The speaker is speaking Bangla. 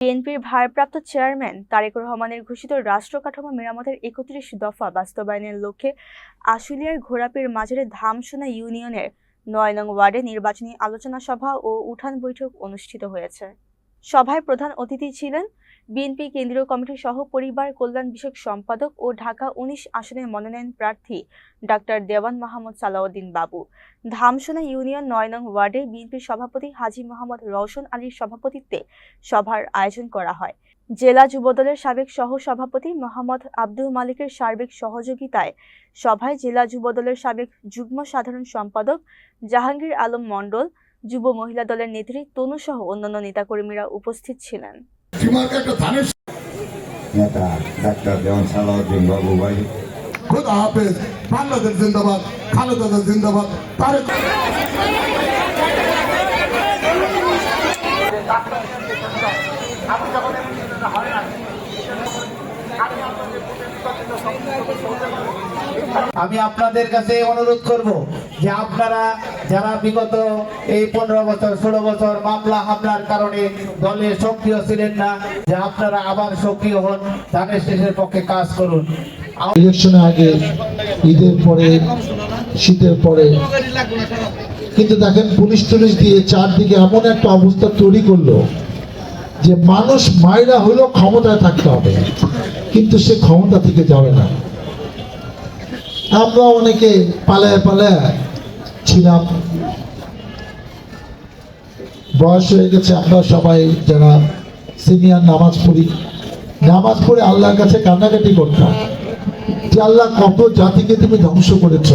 বিএনপির ভারপ্রাপ্ত চেয়ারম্যান তারেক রহমানের ঘোষিত রাষ্ট্র কাঠামো মেরামতের একত্রিশ দফা বাস্তবায়নের লক্ষ্যে আশুলিয়ার ঘোড়াপীর মাঝারে ধামসোনা ইউনিয়নের নয় নং ওয়ার্ডে নির্বাচনী আলোচনা সভা ও উঠান বৈঠক অনুষ্ঠিত হয়েছে। সভায় প্রধান অতিথি ছিলেন বিএনপি কেন্দ্রীয় কমিটির সহ পরিবার কল্যাণ বিষয়ক সম্পাদক ও ঢাকা উনিশ আসনের মনোনয়ন প্রার্থী ডাক্তার দেওয়ান মাহমুদ সালাউদ্দিন বাবু। ধামসোনা ইউনিয়ন নয় নং ওয়ার্ডে বিএনপির সভাপতি হাজী মোহাম্মদ রওশন আলীর সভাপতিত্বে সভার আয়োজন করা হয়। জেলা যুবদলের সাবেক সহ সভাপতি মোহাম্মদ আব্দুল মালিকের সার্বিক সহযোগিতায় সভায় জেলা যুবদলের সাবেক যুগ্ম সাধারণ সম্পাদক জাহাঙ্গীর আলম মণ্ডল, যুব মহিলা দলের নেত্রী তনু সহ অন্যান্য নেতাকর্মীরা উপস্থিত ছিলেন। একটা ধানের নেতা ডাক্তার দেওয়ান সালাউদ্দিন বাবু ভাই। খোদা হাফেজ বাংলাদেশ জিন্দাবাদ খালেদা জিন্দাবাদ তারেক আমি আপনাদের কাছে অনুরোধ করব যে আপনারা যারা বিগত এই পনেরো বছর, ষোলো বছর মামলা হামলার কারণে দলে সক্রিয় ছিলেন না, যে আপনারা আবার সক্রিয় হন ধানের শেষের পক্ষে কাজ করুন। ইলেকশনের আগে, ঈদের পরে, শীতের পরে, কিন্তু দেখেন পুলিশ টুলিশ দিয়ে চারদিকে এমন একটা অবস্থা তৈরি করল যে মানুষ মায়েরা হলেও ক্ষমতায় থাকতে হবে, কিন্তু সে ক্ষমতা থেকে যাবে না। আমরা অনেকে পালায় পালায় ছিলাম। বয়স হয়ে গেছে, আমরা সবাই যারা সিনিয়র নামাজ পড়ি, নামাজ পড়ে আল্লাহর কাছে কান্নাকাটি করতাম যে আল্লাহ কত জাতিকে তুমি ধ্বংস করেছ।